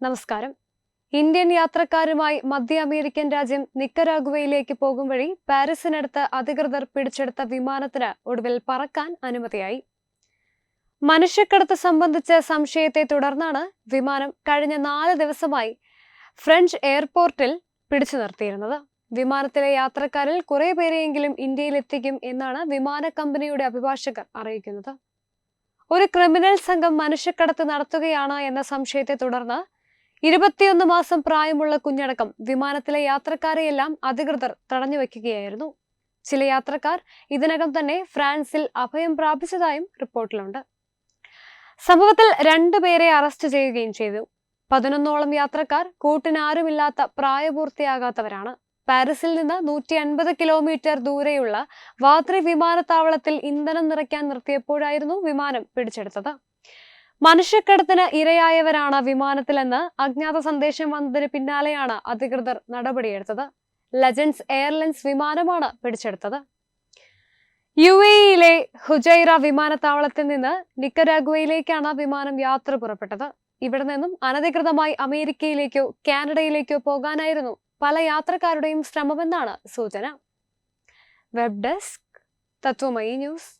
നമസ്കാരം. ഇന്ത്യൻ യാത്രക്കാരുമായി മധ്യ അമേരിക്കൻ രാജ്യം നിക്കരാഗുവയിലേക്ക് പോകും വഴി പാരീസിനടുത്ത് അധികൃതർ പിടിച്ചെടുത്ത വിമാനത്തിന് ഒടുവിൽ പറക്കാൻ അനുമതിയായി. മനുഷ്യക്കടത്ത് സംബന്ധിച്ച സംശയത്തെ തുടർന്നാണ് വിമാനം കഴിഞ്ഞ നാല് ദിവസമായി ഫ്രഞ്ച് എയർപോർട്ടിൽ പിടിച്ചു നിർത്തിയിരുന്നത്. വിമാനത്തിലെ യാത്രക്കാരിൽ കുറെ പേരെയെങ്കിലും ഇന്ത്യയിൽ എത്തിക്കും എന്നാണ് വിമാന കമ്പനിയുടെ അഭിഭാഷകർ അറിയിക്കുന്നത്. ഒരു ക്രിമിനൽ സംഘം മനുഷ്യക്കടത്ത് നടത്തുകയാണ് എന്ന സംശയത്തെ തുടർന്ന് ഇരുപത്തിയൊന്ന് മാസം പ്രായമുള്ള കുഞ്ഞടക്കം വിമാനത്തിലെ യാത്രക്കാരെയെല്ലാം അധികൃതർ തടഞ്ഞു തടഞ്ഞുവെക്കുകയായിരുന്നു. ചില യാത്രക്കാർ ഇതിനകം തന്നെ ഫ്രാൻസിൽ അഭയം പ്രാപിച്ചതായും റിപ്പോർട്ടിലുണ്ട്. സംഭവത്തിൽ രണ്ടുപേരെ അറസ്റ്റ് ചെയ്യുകയും ചെയ്തു. പതിനൊന്നോളം യാത്രക്കാർ കൂട്ടിനാരുമില്ലാത്ത പ്രായപൂർത്തിയാകാത്തവരാണ്. പാരീസിൽ നിന്ന് നൂറ്റി അൻപത് കിലോമീറ്റർ ദൂരെയുള്ള വാത്രി വിമാനത്താവളത്തിൽ ഇന്ധനം നിറയ്ക്കാൻ നിർത്തിയപ്പോഴായിരുന്നു വിമാനം പിടിച്ചെടുത്തത്. മനുഷ്യക്കടത്തിന് ഇരയായവരാണ് വിമാനത്തിലെന്ന് അജ്ഞാത സന്ദേശം വന്നതിന് പിന്നാലെയാണ് അധികൃതർ നടപടിയെടുത്തത്. ലജൻസ് എയർലൈൻസ് വിമാനമാണ് പിടിച്ചെടുത്തത്. യു എയിലെ ഹുജൈറ വിമാനത്താവളത്തിൽ നിന്ന് നിക്കരാഗുവയിലേക്കാണ് വിമാനം യാത്ര പുറപ്പെട്ടത്. ഇവിടെ നിന്നും അനധികൃതമായി അമേരിക്കയിലേക്കോ കാനഡയിലേക്കോ പോകാനായിരുന്നു പല യാത്രക്കാരുടെയും ശ്രമമെന്നാണ് സൂചന. Web desk Tatwamayi news